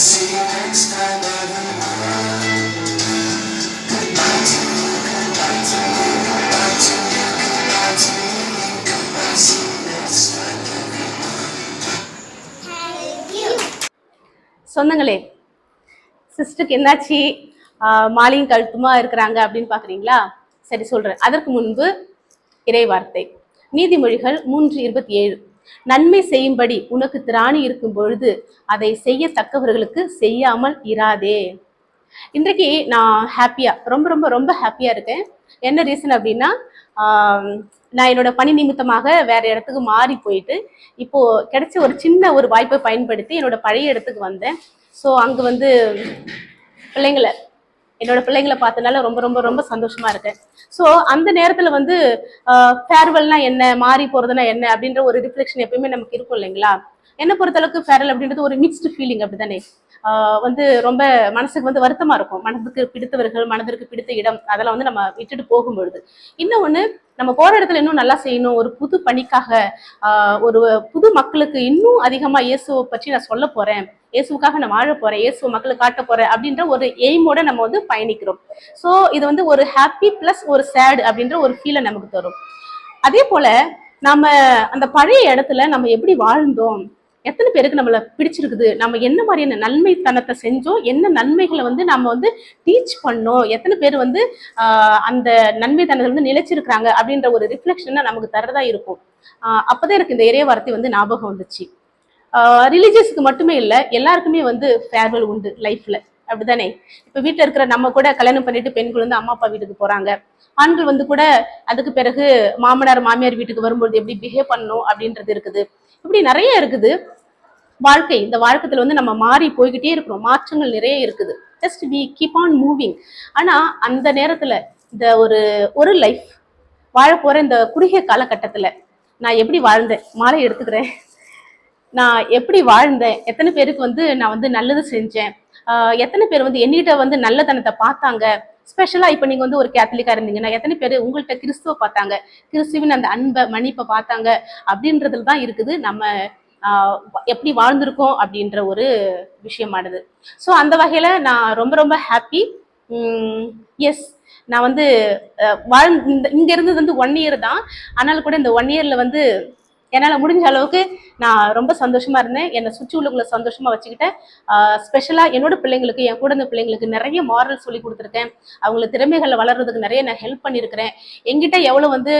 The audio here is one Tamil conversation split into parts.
see you next time that I'm around. சொந்தங்களே சிஸ்டருக்கு என்னாச்சு மாலையும் கழுத்துமா இருக்கிறாங்க அப்படின்னு பாக்குறீங்களா சரி சொல்றேன் அதற்கு முன்பு இறை வார்த்தை நீதிமொழிகள் மூன்று இருபத்தி ஏழு. நன்மை செய்யும்படி உனக்கு திராணி இருக்கும் பொழுது அதை செய்யத்தக்கவர்களுக்கு செய்யாமல் இராதே. இன்றைக்கு நான் ஹாப்பியா ரொம்ப ரொம்ப ரொம்ப ஹாப்பியா இருக்கேன். என்ன ரீசன் அப்படின்னா நான் என்னோட பணி நிமித்தமாக வேற இடத்துக்கு மாறி போயிட்டு இப்போ கிடைச்ச ஒரு சின்ன ஒரு வாய்ப்பை பயன்படுத்தி என்னோட பழைய இடத்துக்கு வந்தேன். ஸோ அங்கே வந்து பிள்ளைங்களை என்னோட பிள்ளைங்களை பார்த்தனால ரொம்ப ரொம்ப ரொம்ப சந்தோஷமா இருக்கேன் ஸோ அந்த நேரத்துல வந்து ஃபேர்வெல்னா என்ன மாறி போறதுனா என்ன அப்படின்ற ஒரு ரிஃப்ளெக்ஷன் எப்பயுமே நமக்கு இருக்கும் இல்லைங்களா? என்ன பொறுத்தளவுக்கு ஃபேர்வெல் அப்படின்றது ஒரு மிக்ஸ்டு ஃபீலிங் அப்படிதானே வந்து ரொம்ப மனசுக்கு வந்து வருத்தமா இருக்கும். மனதுக்கு பிடித்தவர்கள் மனதிற்கு பிடித்த இடம் அதெல்லாம் வந்து நம்ம விட்டுட்டு போகும்பொழுது. இன்னொன்னு நம்ம போற இடத்துல இன்னும் நல்லா செய்யணும். ஒரு புது பணிக்காக ஒரு புது மக்களுக்கு இன்னும் அதிகமா இயேசுவை பற்றி நான் சொல்ல போறேன். இயேசுக்காக நான் வாழ போறேன் இயேசு மக்களுக்கு காட்ட போறேன் அப்படின்ற ஒரு எய்மோட நம்ம வந்து பயணிக்கிறோம். ஸோ இது வந்து ஒரு ஹாப்பி பிளஸ் ஒரு சேடு அப்படின்ற ஒரு ஃபீலை நமக்கு தரும். அதே போல நம்ம அந்த பழைய இடத்துல நம்ம எப்படி வாழ்ந்தோம் எத்தனை பேருக்கு நம்மளை பிடிச்சிருக்குது நம்ம என்ன மாதிரியான நன்மைத்தனத்தை செஞ்சோம் என்ன நன்மைகளை வந்து நம்ம வந்து டீச் பண்ணோம் எத்தனை பேர் வந்து அந்த அந்த நன்மைத்தனத்தை வந்து நிலைச்சிருக்கிறாங்க அப்படின்ற ஒரு ரிஃப்ளெக்ஷனை நமக்கு தரதா இருக்கும். அப்பதான் எனக்கு இந்த இறைய வார்த்தை வந்து ஞாபகம் வந்துச்சு. ரிலீஜியஸுக்கு மட்டுமே இல்லை எல்லாருக்குமே வந்து ஃபேர்வெல் உண்டு லைஃப்ல அப்படிதானே இப்போ வீட்டில் இருக்கிற நம்ம கூட கல்யாணம் பண்ணிட்டு பெண்கள் வந்து அம்மா அப்பா வீட்டுக்கு போறாங்க. ஆண்கள் வந்து கூட அதுக்கு பிறகு மாமனார் மாமியார் வீட்டுக்கு வரும்போது எப்படி பிஹேவ் பண்ணணும் அப்படின்றது இருக்குது. இப்படி நிறைய இருக்குது. வாழ்க்கை இந்த வாழ்க்கத்துல வந்து நம்ம மாறி போய்கிட்டே இருக்கிறோம். மாற்றங்கள் நிறைய இருக்குது. Just we keep on moving ஆனா அந்த நேரத்துல இந்த ஒரு ஒரு லைஃப் வாழ போற இந்த குறுகிய காலகட்டத்துல நான் எப்படி வாழ்ந்தேன்? மாலை எடுத்துக்கிறேன். நான் எப்படி வாழ்ந்தேன்? எத்தனை பேருக்கு வந்து நான் வந்து நல்லது செஞ்சேன்? எத்தனை பேர் வந்து என்கிட்ட வந்து நல்லதனத்தை பார்த்தாங்க? ஸ்பெஷலாக இப்போ நீங்கள் வந்து ஒரு கேத்தலிக்காக இருந்தீங்கன்னா எத்தனை பேர் உங்கள்கிட்ட கிறிஸ்துவ பார்த்தாங்க? கிறிஸ்துவின் அந்த அன்பை மன்னிப்பை பார்த்தாங்க? அப்படின்றதுல தான் இருக்குது நம்ம எப்படி வாழ்ந்திருக்கோம் அப்படின்ற ஒரு விஷயமானது. ஸோ அந்த வகையில் நான் ரொம்ப ரொம்ப ஹாப்பி எஸ் நான் வந்து வாழ் இந்த இங்கே இருந்தது வந்து ஒன் இயர் தான். ஆனாலும் கூட இந்த ஒன் இயரில் வந்து என்னால் முடிஞ்ச அளவுக்கு நான் ரொம்ப சந்தோஷமாக இருந்தேன். என்னை சுற்றி உள்ளவங்களை சந்தோஷமாக வச்சுக்கிட்டேன். ஸ்பெஷலாக என்னோட பிள்ளைங்களுக்கு என் கூட இருந்த பிள்ளைங்களுக்கு நிறைய மாரல் சொல்லி கொடுத்துருக்கேன். அவங்கள திறமைகளை வளர்றதுக்கு நிறைய நான் ஹெல்ப் பண்ணியிருக்கிறேன். என்கிட்ட எவ்வளோ வந்து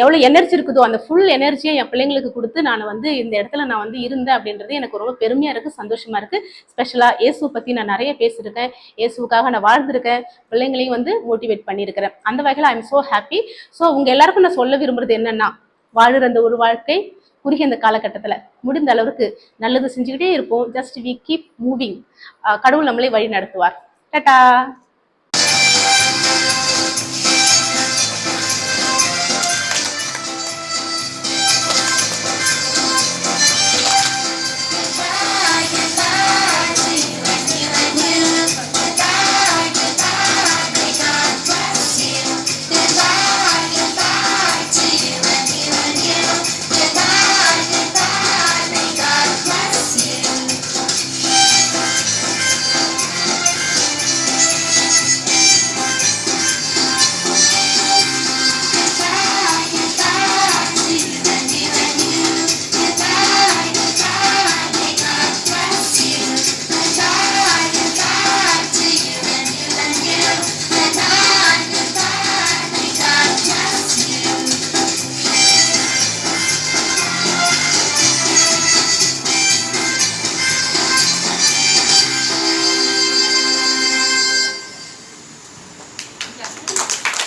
எவ்வளோ எனர்ஜி இருக்குதோ அந்த ஃபுல் எனர்ஜியை என் பிள்ளைங்களுக்கு கொடுத்து நான் வந்து இந்த இடத்துல நான் வந்து இருந்தேன் அப்படின்றது எனக்கு ரொம்ப பெருமையாக இருக்குது சந்தோஷமாக இருக்குது ஸ்பெஷலாக இயேசு பற்றி நான் நிறைய பேசியிருக்கேன். இயேசுக்காக நான் வாழ்ந்திருக்கேன். பிள்ளைங்களையும் வந்து மோட்டிவேட் பண்ணியிருக்கிறேன். அந்த வகையில் I am so happy so உங்கள் எல்லாருக்கும் நான் சொல்ல விரும்புறது என்னென்னா வாழுற அந்த ஒரு வாழ்க்கை குறுகிய அந்த காலகட்டத்தில். முடிந்த அளவுக்கு நல்லது செஞ்சுக்கிட்டே இருப்போம். ஜஸ்ட் வி கீப் மூவிங் கடவுள் நம்மளை வழி நடத்துவார். டட்டா!